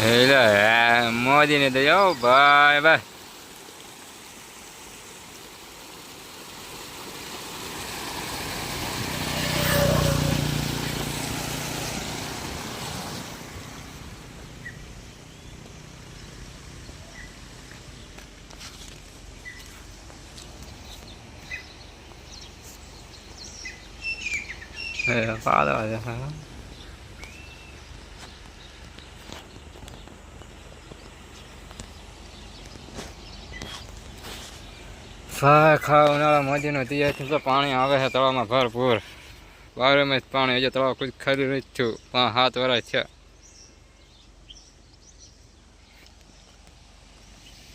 એટલે હે, મોદીને તો જાઓ છે ખા ઉનાળા મોદીનો ત્યારથી તો પાણી આવે છે તળાવમાં ભરપૂર. બારે માં પાણી હજી તળાવ કોઈ ખરી નથી થયું. પાંચ, સાત વર્ષ છે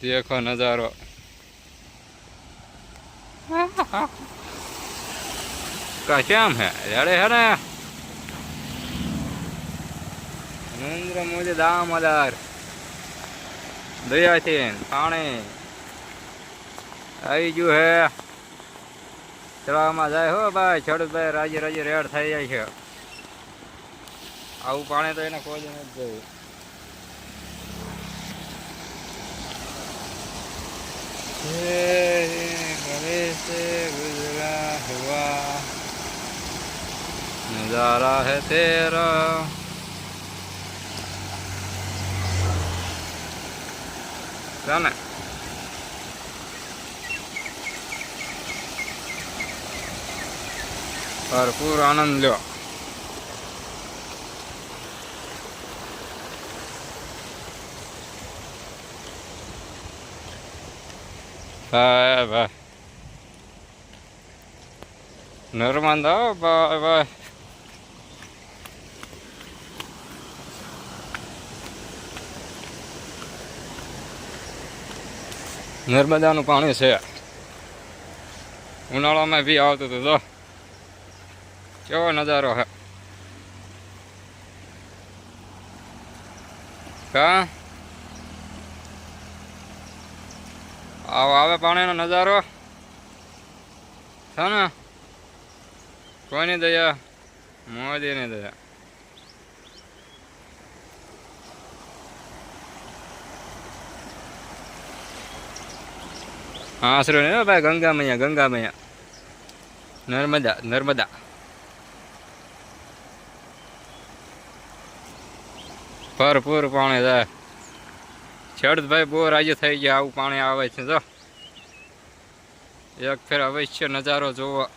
દેખો નજારો. કા કેમ હે? રેડે હે ને? નરેન્દ્ર મોદી દામોદર. દયાથી પાણી. આવી ગયું હે. ચલાવવામાં જાય હો ભાઈ ખેડૂતભાઈ રાજી રાજી રેડ થઈ જાય છે. આવું પાણી તો એને કોઈ નથી ગુજરા નજારા હે તેરા. જાને ભરપૂર આનંદ લ્યો ભાઈ ભાઈ નર્મદા ભાઈ ભાઈ નર્મદાનું પાણી છે ઉનાળામાં બી આવતું હતું તો કેવો નજારો હે કા આવો આવે પાણીનો નજારો છે ને કોઈની દયા મોદીની દયા આશરો ને ભાઈ ગંગા મૈયા ગંગા મૈયા નર્મદા નર્મદા ભરપૂર પાણી જાય ખેડૂતભાઈ બહુ રાજી થઈ ગયા, આવું પાણી આવે છે, જો. એક ફેર અવશ્ય નજારો જોવો.